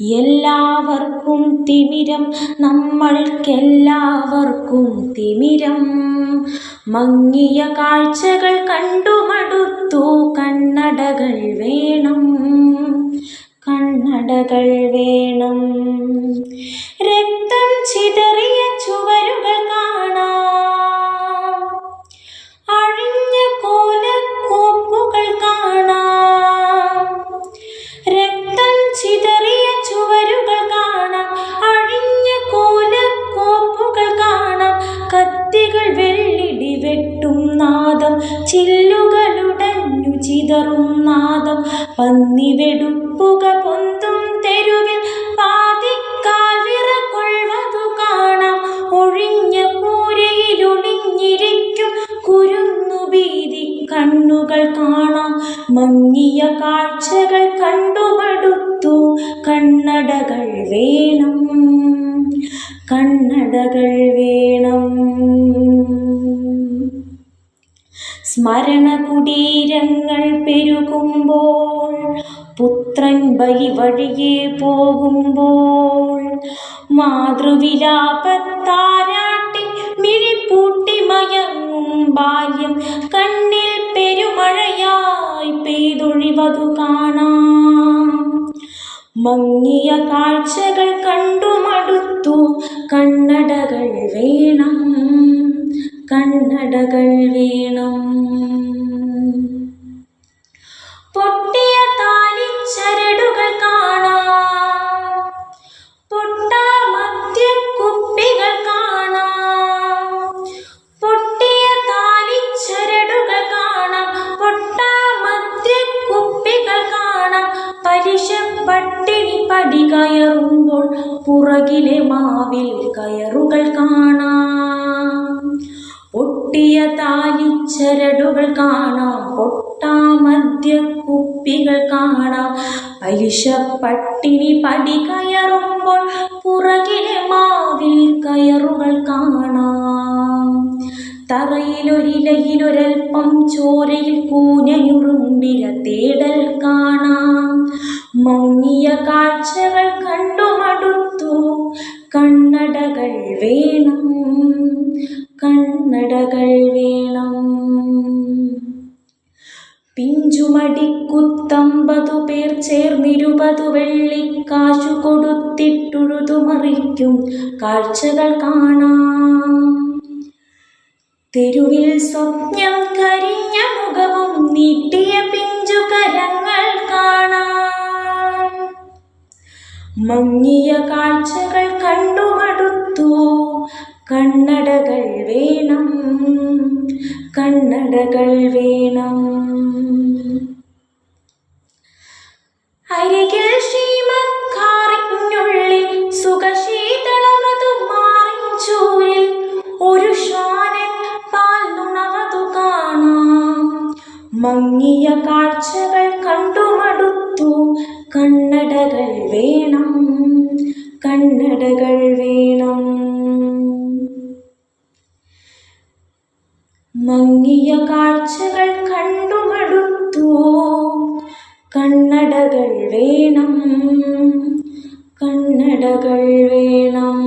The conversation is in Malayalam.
എല്ലാവർക്കും തിമിരം നമ്മൾക്കെല്ലാവർക്കും തിമിരം. മങ്ങിയ കാഴ്ചകൾ കണ്ടുമടുത്തു കണ്ണടകൾ വേണം. ചില്ലുകളുടഞ്ഞു ചിതറും നാദം പന്നി വെടുപ്പുക പൊന്തും തെരുവിൽ പാതിക്കാൽ വിറകൊള്ളതു കാണാം. ഒഴിഞ്ഞ കൂരയിൽ ഒളിഞ്ഞിരിക്കും കുരുന്നു ഭീതി കണ്ണുകൾ കാണാം. മങ്ങിയ കാഴ്ചകൾ കണ്ടുമടുത്തു കണ്ണടകൾ വേണം. കണ്ണടകൾ വേണം. സ്മരണ കുടീരങ്ങൾ പെരുകുമ്പോൾ പുത്രൻ ബലി വഴിയെ പോകുമ്പോൾ. മാതൃവിലാപത്താരാട്ടി മിഴിപ്പൂട്ടി മയങ്ങും ബാല്യം കണ്ണിൽ പെരുമഴയായി പെയ്തൊഴിവതു കാണാം. മങ്ങിയ കാഴ്ചകൾ കണ്ടു മടുത്തു കണ്ണടകൾ വേണം. കണ്ണടകൾ വീണും. പൊട്ടിയ താലിച്ചരടുകൾ കാണാം. പൊട്ടാമധ്യ കുപ്പികൾ കാണാം. പൊട്ടിയ താലിച്ചരടുകൾ കാണാം. പൊട്ടാമധ്യ കുപ്പികൾ കാണാം. പലിശ പട്ടിണി പടി കയറുമ്പോൾ പുറകിലെ മാവിൽ കയറുകൾ കാണാം. പൊട്ടിയ താലിച്ചരടുകൾ കാണാം. പൊട്ടാമദ്യ കുപ്പികൾ കാണാം. പലിശ പട്ടിണി പടി കയറുമ്പോൾ പുറകിലെ മാവിൽ കയറുകൾ കാണാം. തറയിലൊരിലയിലൊരൽപ്പം ചോരയിൽ കൂനയുറുമ്പിര തേടൽ കാണാം. മങ്ങിയ കാഴ്ചകൾ കണ്ടുമടുത്തു കണ്ണടകൾ വേണം പിഞ്ചുമടിക്കുത്തമ്പതു പേർ ചേർന്നിരുപതു വെള്ളിക്കാശു കൊടുത്തിട്ടുഴുതുമറിക്കും കാഴ്ചകൾ കാണാം. തെരുവിൽ സ്വപ്നം കരിഞ്ഞ മുഖവും നീട്ടിയ പിഞ്ചു കരങ്ങൾ കാണാം. മങ്ങിയ കാഴ്ചകൾ കണ്ടുമടുത്തു. കണ്ണടകൾ വേണം. കണ്ണടകൾ മങ്ങിയ കാഴ്ചകൾ കണ്ടുമടുത്തു കണ്ണടകൾ വേണം കണ്ണടകൾ വേണം.